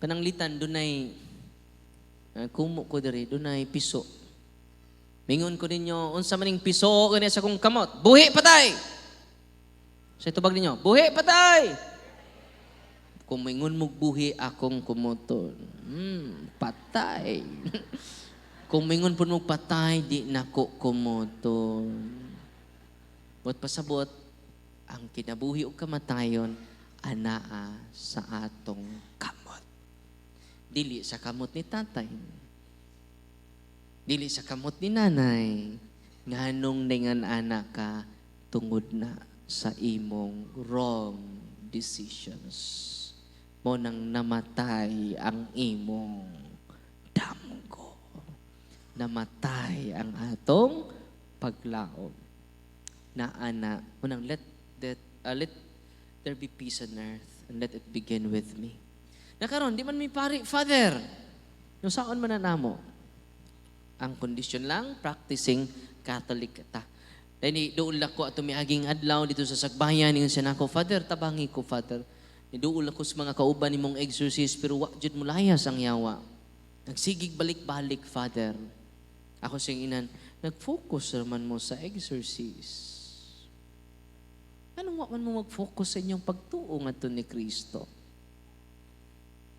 Pananglitan, dunay, uh, kumo ko diri, dunay piso. Mingon ko ninyo, unsa maning piso kani sa kong kamot. Buhi patay! Sa tubag ninyo, buhi patay! Kung mingon mo buhi akong kumoton, hmm, patay. Kung mingon po mo patay, di nako kumoton. But pasabot, ang kinabuhi o kamatayon, anaa sa atong kamot. Dili sa kamot ni tatay. Dili sa kamot ni nanay. Nganong ningan anak ka tungod na sa imong wrong decisions. Mo nang namatay ang imong damgo. Namatay ang atong paglaom. Na ana, mo nang let that uh, let there be peace on earth and let it begin with me. Nakaron, di man mi pari, Father, yung saon man na namo, ang kondisyon lang, practicing Catholic ta. Dahil doon lang ko ato miaging adlaw dito sa Sagbayan, yung siya nako, Father, tabangi ko, Father. Doon ako sa mga kauban ni mong exorcist, pero wa jud mo layas ang yawa. Nagsigig balik-balik, Father. Ako siyang inan, nag-focus naman mo sa exorcist. Anong wa man mo mag-focus sa inyong pagtuo nga ni Kristo?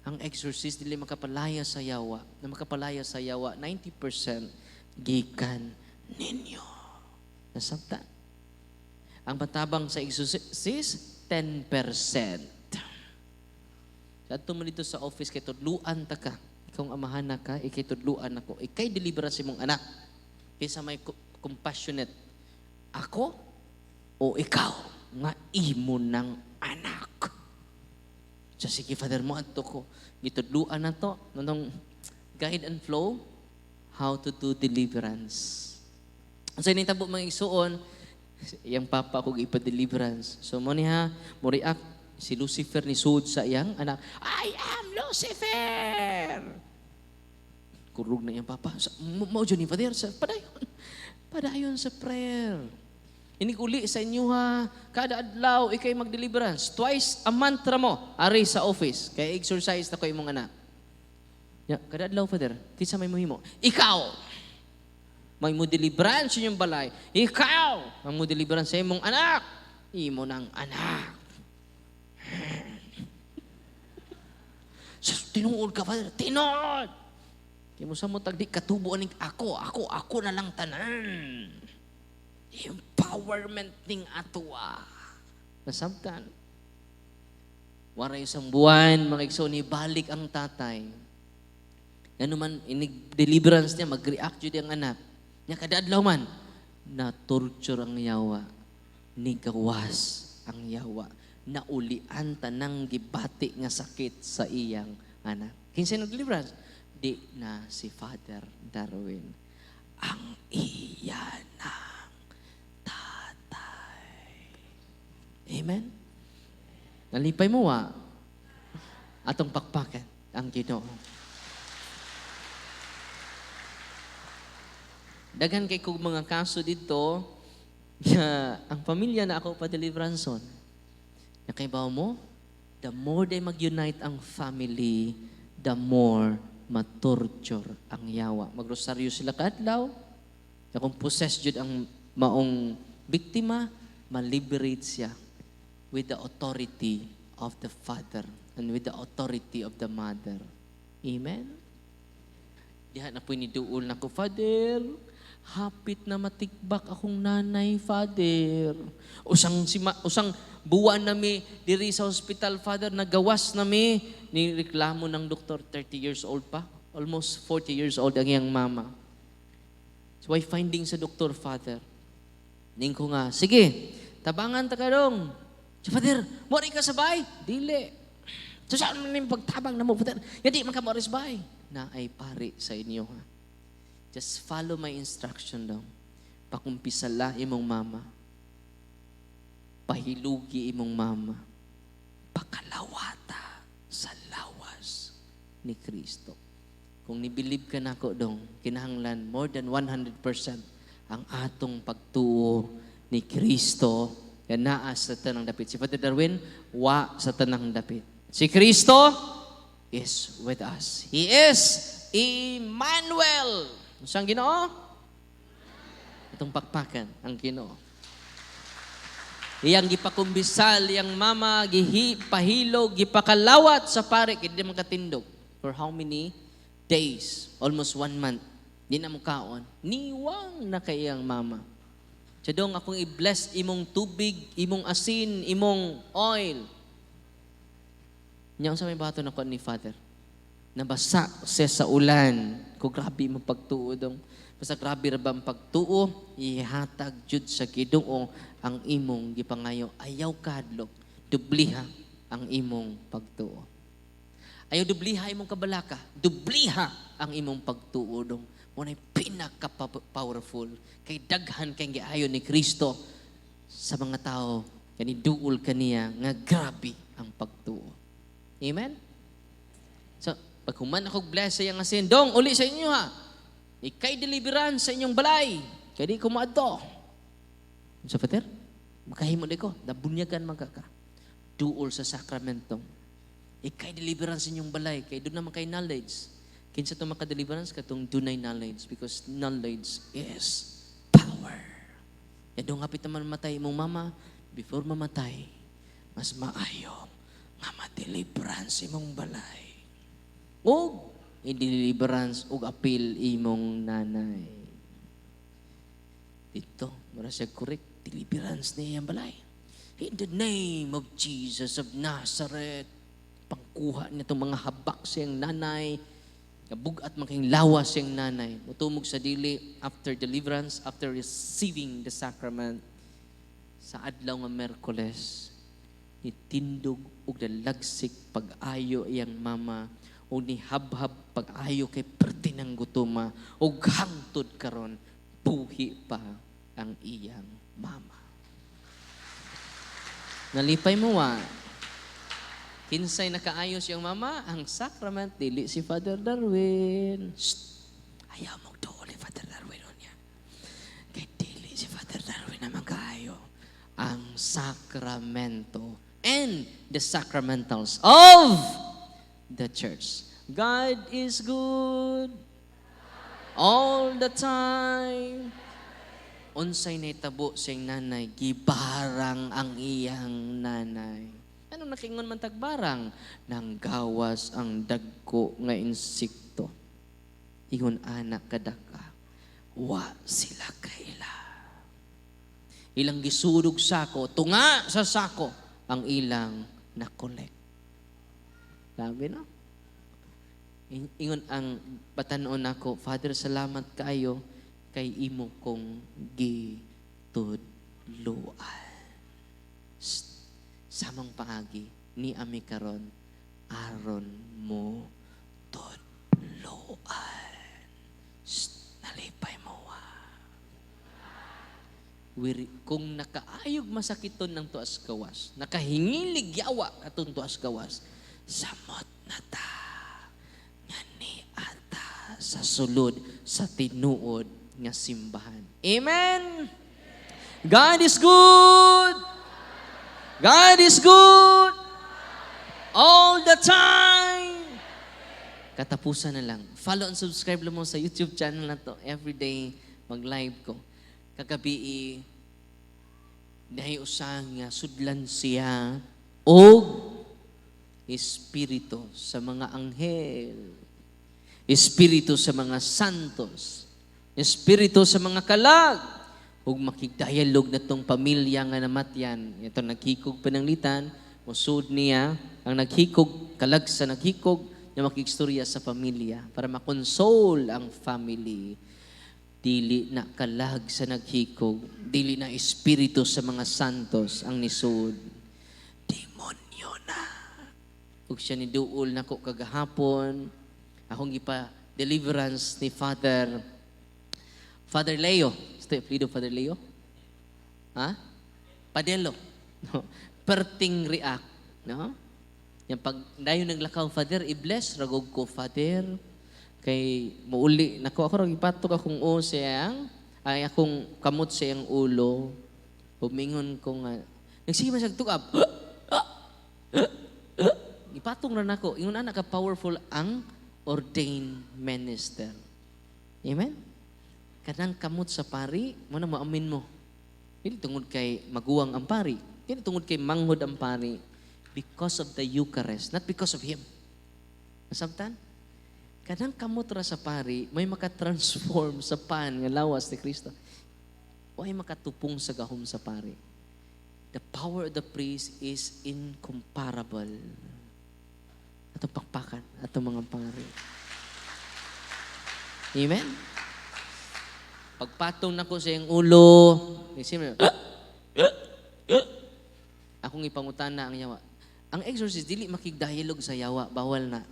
Ang exorcist dili makapalaya sa yawa. Na makapalaya sa yawa, 90% gikan ninyo. Nasabtan. Ang matabang sa exorcist, 10%. Sa ato mo dito sa office, kay tudluan ta ka. Ikaw ang amahan na ka, ikay tudluan ako. Ikay delibera si mong anak. Kaysa may co- compassionate. Ako o ikaw nga imo ng anak. So, sige, Father mo, ato ko. Gitudluan na to. Nung guide and flow, how to do deliverance. So, initabo mga isuon, iyang papa ko ipa-deliverance. So, mo niya, mo react, si Lucifer ni Sud sa iyang anak, I am Lucifer! Kurug na iyang papa. Mo, mo ni Father, sa, padayon. Padayon sa prayer. Iniguli sa inyo ha, kada adlaw ikay mag-deliverance. Twice a month ra mo, ari sa office. Kaya exercise na ko imong anak. Ya, kada adlaw, Father, kinsa may muhimo? Ikaw! May mo deliverance inyong balay. Ikaw! Ang mo deliverance sa imong anak. Imo ng anak. Sa tinuod ka, Father. Tinuod! Kaya mo sa mo tagdi, katubo aning ako. Ako, ako na lang tanan. Empowerment ning atwa. Nasabtan. Wara isang buwan, mga igso ni balik ang tatay. Ano man, inig deliverance niya, mag-react yun ang anak. Nya kadadlaw man, na-torture ang yawa. Nigawas ang yawa. Naulian tanang gibati nga sakit sa iyang anak. Kinsa nag-deliverance? Di na si Father Darwin. Ang iya Amen? Nalipay mo wa? Atong pakpakan ang ginoo. Daghan kay kog mga kaso dito, nga ang pamilya na ako pa-deliveranceon. Nakaibaw mo, the more they mag-unite ang family, the more matorture ang yawa. Magrosaryo sila kadlaw, na kung possessed jud ang maong biktima, ma-liberate siya with the authority of the father and with the authority of the mother. Amen? Diha na po ni Duol na ko, Father, hapit na matikbak akong nanay, Father. Usang, sima, usang buwan nami diri sa hospital, Father, nagawas nami. Ni reklamo ng doktor, 30 years old pa. Almost 40 years old ang iyang mama. So, why finding sa doktor, Father? Ning ko nga, sige, tabangan ta ka dong. So, Father, mori ka sabay? Dili. So, saan mo yung pagtabang na mo, Father? Hindi, man ka moris bay. Na ay pari sa inyo, ha? Just follow my instruction daw. Pakumpisala imong mama. Pahilugi imong mama. Pakalawata sa lawas ni Kristo. Kung nibilib ka na ko dong, kinahanglan more than 100% ang atong pagtuo ni Kristo yan naa sa tanang dapit. Si Father Darwin, wa sa tanang dapit. Si Kristo, is with us. He is Emmanuel. Saan Ginoo? Itong pakpakan ang Ginoo. Iyang gipakumbisal, iyang mama, gihi, pahilog, gipakalawat sa pare, kaya di makatindog. For how many days? Almost one month. Di na mo kaon. Niwang na kayang mama. Chadong akong i-bless imong tubig, imong asin, imong oil. Niya sa may bato na ni Father. Nabasa siya sa ulan. Ko grabe mo pagtuo dong. Basta grabe ra ba ang pagtuo, ihatag jud sa kiduong ang imong gipangayo. Ayaw kadlok, dubliha ang imong pagtuo. Ayaw dubliha imong kabalaka, dubliha ang imong pagtuo dong Muna'y pinaka-powerful kay daghan kay giayo ni Kristo sa mga tao kani duol kaniya nga grabe ang pagtuo. Amen? So, pag human ako bless sa iyang asin, dong, uli sa inyo ha. Ikay deliverance sa inyong balay. Kaya di ko maadto. Sa Father, makahimo di ko. Dabunyagan magkaka. Duol sa sakramentong. Ikay deliverance sa inyong balay. Kaya doon naman kay knowledge. Kinsa ito makadeliverance katong dunay knowledge because knowledge is power. Yan doon kapit naman matay mong mama, before mamatay, mas maayo nga ma-deliverance imong balay. O, i-deliverance o appeal imong nanay. Dito, mara siya correct, deliverance niya yung balay. In the name of Jesus of Nazareth, pangkuha niya itong mga habak siyang nanay, bugat making lawas siyang nanay. Mutumog sa dili after deliverance, after receiving the sacrament, sa adlaw nga Merkoles, nitindog og dalagsik pag-ayo iyang mama o ni habhab pag-ayo kay pertinang gutuma o hangtod karon buhi pa ang iyang mama. Nalipay mo wa. Kinsay nakaayos yung mama, ang sacrament dili si Father Darwin. Shh! Ayaw mo doon ni Father Darwin niya. Kay dili si Father Darwin na magkaayo. Ang sakramento and the sacramentals of the church. God is good all the time. Unsay nitabo siyang nanay, gibarang ang iyang nanay. Ano nakingon man tagbarang? Nang gawas ang dagko nga insekto. Ingon anak kadaka, wa sila kaila. Ilang gisurog sako, tunga sa sako, ang ilang nakolek. Sabi no? In- Ingon ang batanon nako, Father, salamat kayo kay imo kong gitudloan. Samang paagi ni ami karon aron mo tudloan. Nalipay mo wa. Wiri, kung nakaayog masakiton ng tuas gawas, nakahingilig yawa atong tuas gawas, samot na ta nga ni ata sa sulod sa tinuod nga simbahan. Amen. God is good. God is good. All the time. Katapusan na lang. Follow and subscribe lang mo sa YouTube channel na to. Every day, mag-live ko. Kagabi, dahil usang sudlan siya o Espiritu sa mga anghel. Espiritu sa mga santos. Espiritu sa mga kalag. Ug makigdialog na tong pamilya nga namatyan. Ito naghikog pananglitan, musud niya, ang naghikog, kalag sa naghikog, na makigstorya sa pamilya para makonsole ang family. Dili na kalag sa naghikog, dili na espiritu sa mga santos ang nisud. Demonyo na. Ug siya ni duol nako kagahapon, akong gipa deliverance ni Father Father Leo. Stay apelido Father Leo? Ha? Padelo. No? Perting react. No? Yung pag dayon naglakaw, Father, i-bless, ragog ko, Father. Kay muuli, nako ako rag ipatok akong o siyang, ay akong kamot siyang ulo. Humingon ko nga. Nagsige siya tugab. ipatong ra nako, ingon ana ka powerful ang ordained minister. Amen? Kanang kamot sa pari, mo na maamin mo. Dili tungod kay maguwang ang pari. Dili tungod kay manghod ang pari. Because of the Eucharist, not because of Him. Masabtan? Kanang kamot ra sa pari, may makatransform sa pan nga lawas ni Kristo. Way makatupong sa gahom sa pari. The power of the priest is incomparable. Atong pakpakan, atong mga pari. Amen? Pagpatong nako sa iyang ulo, isip mo, akong ipangutan na ang yawa. Ang exorcist, dili makig-dialogue sa yawa, bawal na.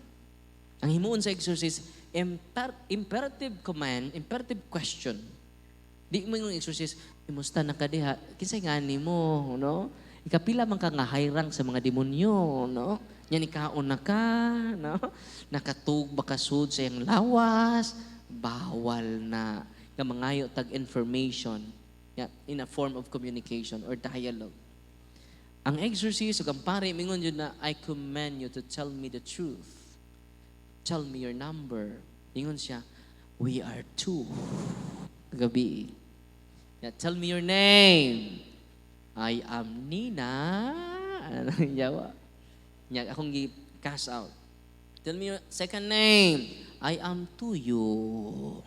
Ang himuon sa exorcist, imper- imperative command, imperative question. Di mo yung exorcist, imusta na ka diha, kinsay nga ni mo, no? Ikapila man ka nga hayrang sa mga demonyo, no? Yan ikaon na ka, no? Nakatug bakasud sa iyang lawas, bawal na. Nga mangayo tag information yeah, in a form of communication or dialogue. Ang exorcist, ang pare, mingon yun na, I command you to tell me the truth. Tell me your number. Ingon siya, we are two. Gabi. Yeah, tell me your name. I am Nina. Ano yung yawa? Nya, akong gi-cast out. Tell me your second name. I am Tuyo.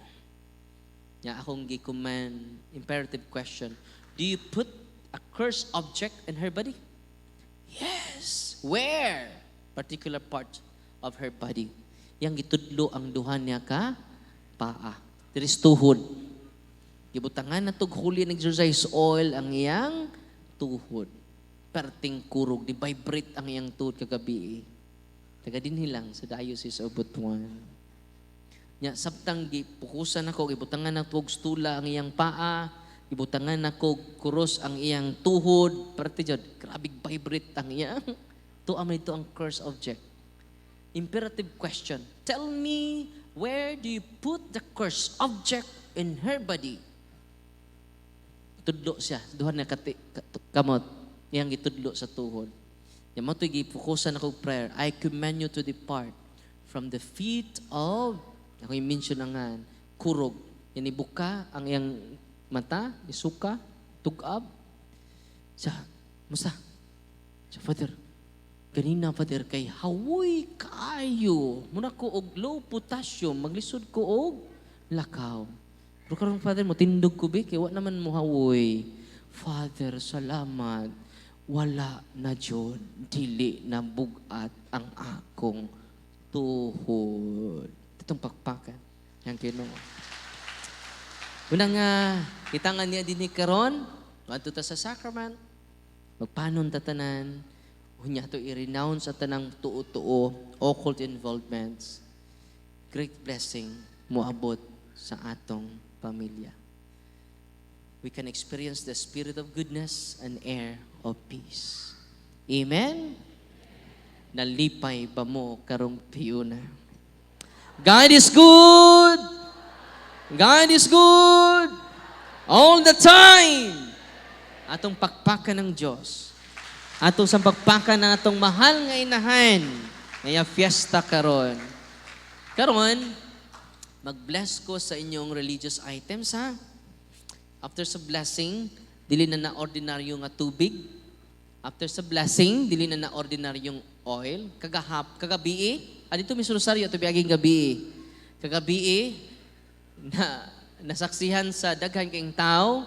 Nya, akong gi-command, imperative question. Do you put a cursed object in her body? Yes. Where? Particular part of her body. Yang gitudlo ang duhan niya ka paa. Diris tuhod. Gibutangan na tog huli ng exercise oil ang iyang tuhod. Perting kurog, di vibrate ang iyang tuhod kagabi. Taga din hilang sa Diocese of Butuan. Nya sabtang gipukusan ako, gibutangan na tog stula ang iyang paa, gibutangan na ko kuros ang iyang tuhod, parte jud, grabe vibrate ang iyang. To am ito ang curse object. Imperative question. Tell me, where do you put the cursed object in her body? Tudlo siya. Duha na kati, kat- kamot. Iyang gitudlo sa tuhod. Yung ito'y gipukusan ako prayer. I command you to depart from the feet of, ako yung mention na nga, kurog. Yan ibuka ang iyang mata, isuka, tugab. Siya, musta? Siya, Father, ganina, Father, kay hawoy kayo. Muna ko og low potassium, maglisod ko og lakaw. Pero karong Father mo, tindog ko be, kay wa naman mo hawoy. Father, salamat. Wala na John, dili na bugat ang akong tuhod. Itong pakpakan. Yang kinoo. Una nga, kita nga niya din ni Karon, wadto ta sa sacrament, magpanon ta tanan, unya to i-renounce at tanang tuo-tuo, occult involvements, great blessing moabot sa atong pamilya. We can experience the spirit of goodness and air of peace. Amen? Nalipay ba mo karong piyuna? God is good! God is good! All the time! Atong pakpakan ng Diyos. Atong sa pakpakan ng atong mahal nga inahan. Ngaya fiesta karon. Karon, mag-bless ko sa inyong religious items ha. After sa blessing, dili na na ordinaryo nga tubig. After sa blessing, dili na na ordinaryong oil. Kagahap, kagabi, ah, dito may sulusaryo, ito biaging gabi. Kagabi, na nasaksihan sa daghan kayong tao,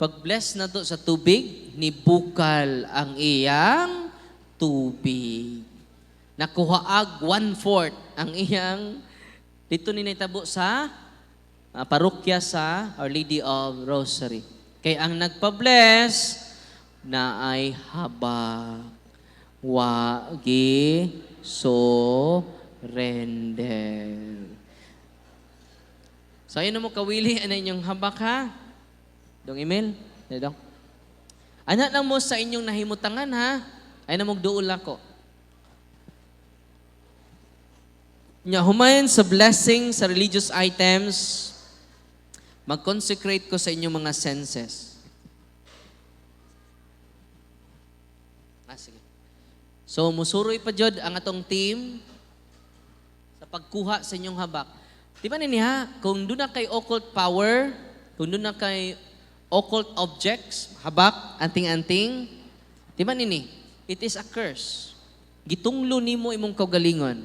pag-bless na to sa tubig, ni bukal ang iyang tubig. Nakuhaag one-fourth ang iyang, dito ni naitabo sa ah, parokya sa Our Lady of Rosary. Kay ang nagpa-bless na ay habak wagi so render. So ayun mo kawili ano inyong habak ha? Dong email? Dong. Anak na mo sa inyong nahimutangan ha? Ay na mong duol ako. Nya humayon sa blessing sa religious items, mag-consecrate ko sa inyong mga senses. So musuroy pa jud ang atong team sa pagkuha sa inyong habak. Di ba nini ha? Kung doon na kay occult power, kung doon na kay occult objects, habak, anting-anting, di ba nini? It is a curse. Gitunglo nimo imong kaugalingon.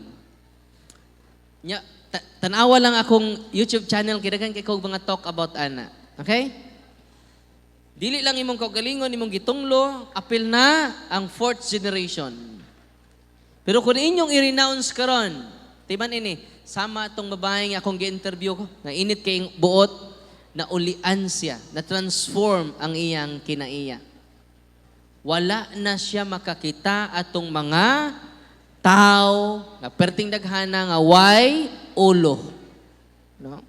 Nya, ta- tanawa lang akong YouTube channel, kidagan kay kog mga talk about ana. Okay? Dili lang imong kaugalingon, imong gitunglo, apil na ang fourth generation. Pero kung inyong i-renounce karon, timan ini, sama tong babaeng akong gi-interview ko, na init kay buot, na ulian siya, na transform ang iyang kinaiya. Wala na siya makakita atong mga tao nga perting daghana nga way ulo. No?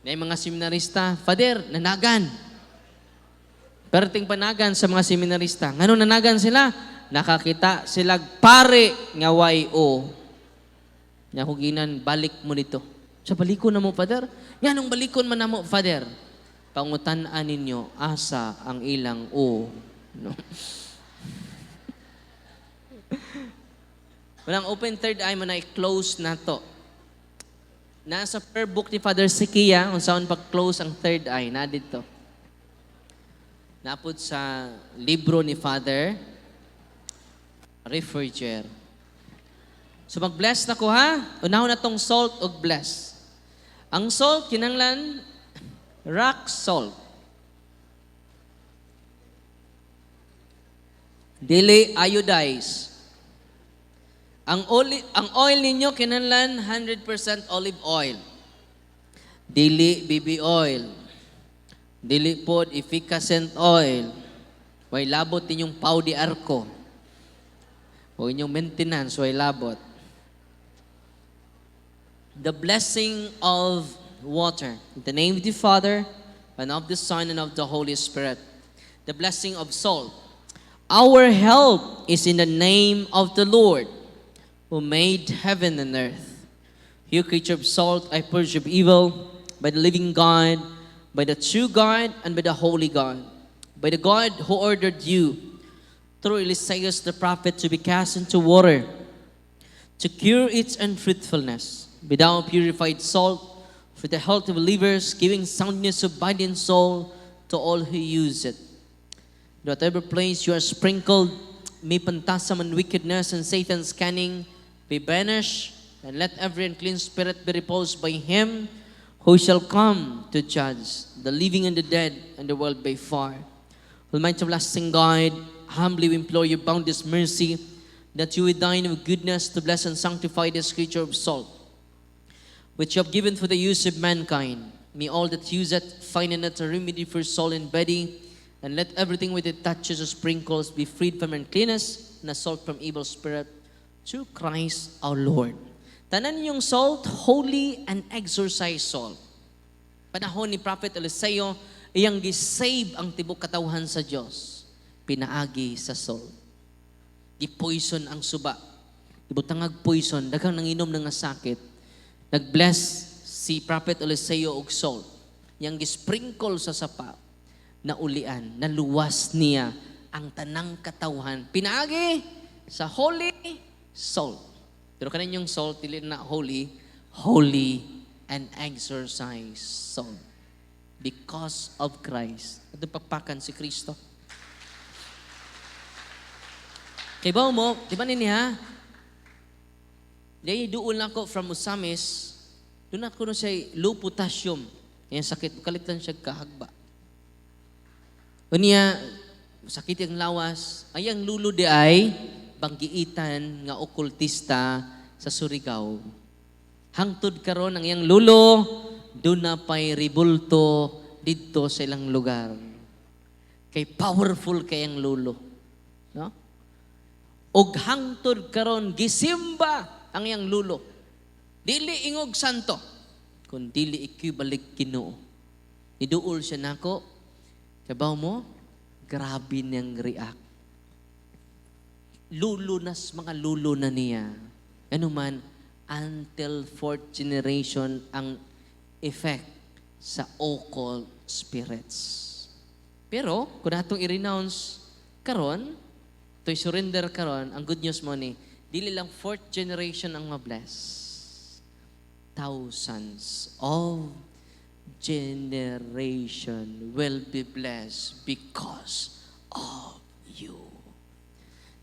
May mga seminarista, Father, nanagan. Perting panagan sa mga seminarista. Ngano nanagan sila? Nakakita sila pare nga way o. Nya huginan balik mo nito. Sa balikon na mo, Father? Nga nung balikon man na Father? Pangutan-an ninyo, asa ang ilang o. No? Walang open third eye, man close na to. Nasa prayer book ni Father Sikia, kung saan pag-close ang third eye, na dito. Napod sa libro ni Father Refriger. So mag-bless na ko ha. Unahon na tong salt o bless. Ang salt, kinanglan, rock salt. Dili iodize. Ang oil, ang oil ninyo kinahanglan 100% olive oil. Dili BB oil. Dili pod efficacent oil. Way labot ninyong pau di arko. O inyong maintenance way labot. The blessing of water. In the name of the Father, and of the Son, and of the Holy Spirit. The blessing of salt. Our help is in the name of the Lord, who made heaven and earth. You creature of salt, I purge of evil by the living God, by the true God, and by the holy God, by the God who ordered you through Eliseus the prophet to be cast into water, to cure its unfruitfulness, be thou purified salt for the health of believers, giving soundness of body and soul to all who use it. In whatever place you are sprinkled, may pantasam and wickedness and Satan's cunning be banished, and let every unclean spirit be reposed by him who shall come to judge the living and the dead and the world by far. Almighty everlasting God, humbly we implore your boundless mercy that you with thine goodness to bless and sanctify this creature of salt, which you have given for the use of mankind. May all that use it find in it a remedy for soul and body, and let everything with it touches or sprinkles be freed from uncleanness and assault from evil spirit through Christ our Lord. Tanan yung salt, holy and exorcised salt. Panahon ni Prophet Eliseo, iyang gisave ang tibok katawhan sa Dios. Pinaagi sa salt. Gipoison ang suba. Ibutangag poison, daghang nanginom ng sakit. Nag-bless si Prophet Eliseo og salt. Yang gisprinkle sa sapa na ulian, naluwas niya ang tanang katawhan. Pinaagi sa holy salt. Pero kanin yung salt, dili na holy, holy and exorcised salt. Because of Christ. At pagpakan si Kristo. Kay ba mo, di ba ha? Di duol na ako from Usamis, doon ako no siya low potassium. Yan sakit, kalitan siya kahagba. Unya, sakit yung lawas. Ay ang lulo di ay, banggiitan nga okultista sa Surigao. Hangtod karon ang iyang lulo, doon na pa'y ribulto dito sa ilang lugar. Kay powerful kayang lulo. No? Og hangtod karon gisimba ang iyang lulo. Dili ingog santo, kun dili ikibalik Ginoo. Niduol siya nako. Kabaw mo, grabe niyang react lulunas mga lulo na niya. Ano man, until fourth generation ang effect sa occult spirits. Pero, kung natong i-renounce karon, to'y surrender karon ang good news mo ni, dili lang fourth generation ang mabless. Thousands of generation will be blessed because of you.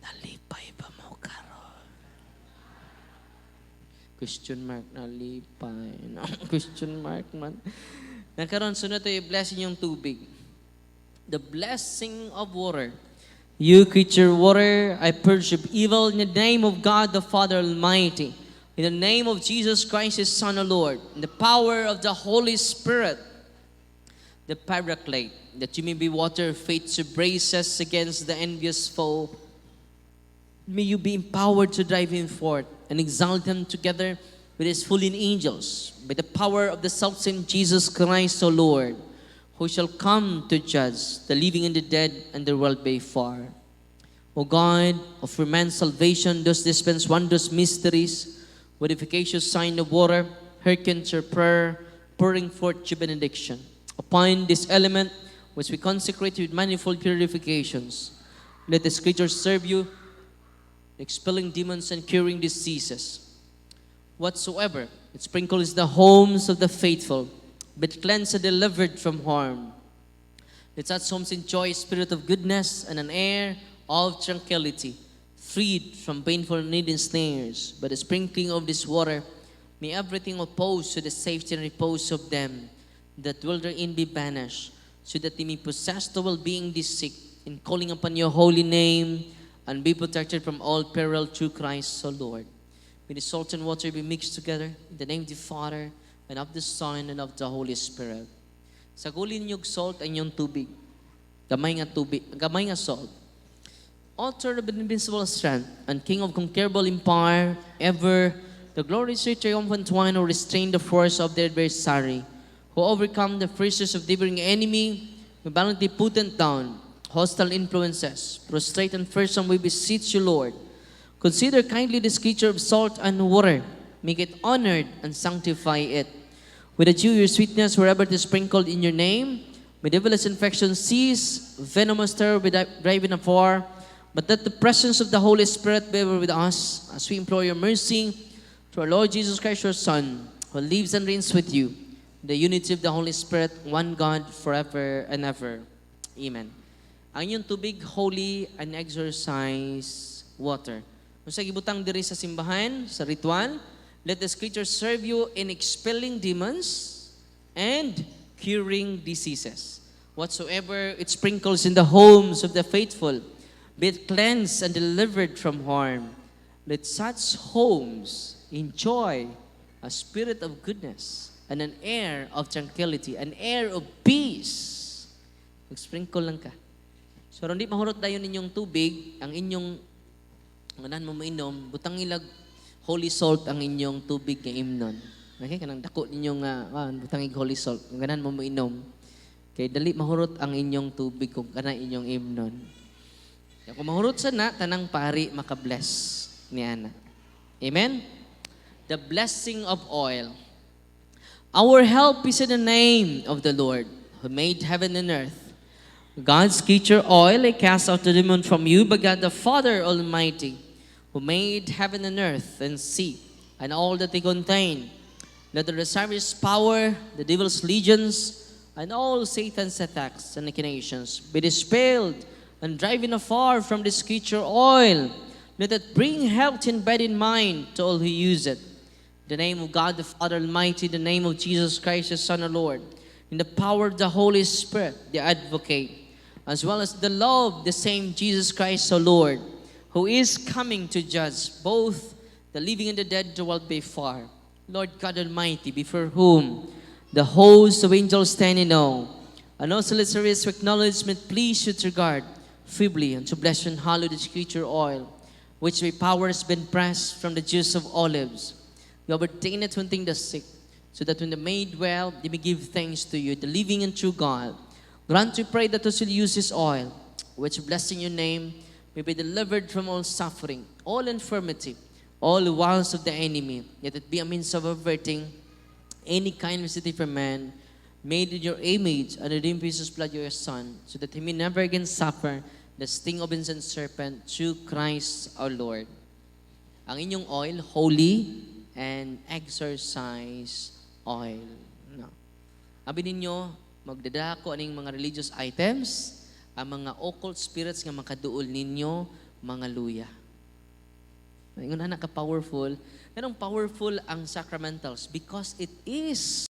Nalipay ba mo karon? Question mark, nalipay. Question mark man. Nagkaroon, sunod to blessing yung tubig. The blessing of water. You creature water, I purge evil in the name of God the Father Almighty. In the name of Jesus Christ, His Son, O Lord. In the power of the Holy Spirit. The Paraclete, that you may be water, faith to brace us against the envious foe. May you be empowered to drive him forth and exalt him together with his fallen angels by the power of the self-same Jesus Christ, O Lord, who shall come to judge the living and the dead and the world by far. O God, of for man's salvation, dost dispense wondrous mysteries with efficacious sign of water, hearken to prayer, pouring forth your benediction. Upon this element, which we consecrate with manifold purifications, let the scriptures serve you expelling demons and curing diseases. Whatsoever it sprinkles the homes of the faithful, but cleansed and delivered from harm. Let such homes enjoy a spirit of goodness and an air of tranquility, freed from painful need and snares. By the sprinkling of this water, may everything opposed to the safety and repose of them that dwell therein be banished, so that they may possess the well-being this sick, in calling upon your holy name, and be protected from all peril through Christ, O Lord. May the salt and water be mixed together in the name of the Father, and of the Son, and of the Holy Spirit. Sagulin niyo salt ang inyong tubig. Gamay nga tubig, gamay nga salt. Author of invincible strength and King of conquerable empire, ever the glorious triumphant one who restrained the force of their adversary, who overcome the fiercest of neighboring enemy, who valiantly put them down, hostile influences, prostrate and fearsome, we beseech you, Lord. Consider kindly this creature of salt and water, make it honored and sanctify it. With the dew your sweetness wherever it is sprinkled in your name, may devilish infection cease, venomous terror be driven afar, but that the presence of the Holy Spirit be ever with us as we implore your mercy through our Lord Jesus Christ, your Son, who lives and reigns with you, the unity of the Holy Spirit, one God, forever and ever. Amen. Ang inyong tubig, holy and exercise water. Kung sa gibutang diri sa simbahan, sa ritual, let the scripture serve you in expelling demons and curing diseases. Whatsoever it sprinkles in the homes of the faithful, be it cleansed and delivered from harm. Let such homes enjoy a spirit of goodness and an air of tranquility, an air of peace. Mag-sprinkle lang ka. So, hindi mahurot dayon ninyong tubig, ang inyong nganan mo mainom, butang ilag holy salt ang inyong tubig nga imnon. Okay, kanang dako ninyong uh, butang ig holy salt. Ganan mo mainom, kay dali mahurot ang inyong tubig kung kana inyong imnon. Kaya kung mahurot sa na, tanang pari makabless ni Ana. Amen? The blessing of oil. Our help is in the name of the Lord, who made heaven and earth. God's creature oil, I cast out the demon from you, but God the Father Almighty, who made heaven and earth and sea, and all that they contain. Let the reservist power, the devil's legions, and all Satan's attacks and machinations be dispelled and driven afar from this creature oil. Let it bring health and bed in mind to all who use it. In the name of God the Father Almighty, the name of Jesus Christ, the Son of Lord, in the power of the Holy Spirit, the advocate, as well as the love, the same Jesus Christ, the Lord, who is coming to judge both the living and the dead, the world by far. Lord God Almighty, before whom the hosts of angels stand in awe, and also let service acknowledgement please should regard feebly and to bless and hallow this creature oil, which by power has been pressed from the juice of olives. You have ordained it to the sick, so that when the made well, they may give thanks to you, the living and true God. Grant, we pray, that those who use this oil, which blessing your name, may be delivered from all suffering, all infirmity, all wiles of the enemy, yet it be a means of averting any kind of city for man, made in your image and redeemed by Jesus' blood, your Son, so that he may never again suffer the sting of ancient serpent through Christ our Lord. Ang inyong oil, holy and exercise oil. No. Abi ninyo, magdadako aning mga religious items, ang mga occult spirits nga makaduol ninyo, mga luya. Ingon anak ka powerful. Ganong powerful ang sacramentals because it is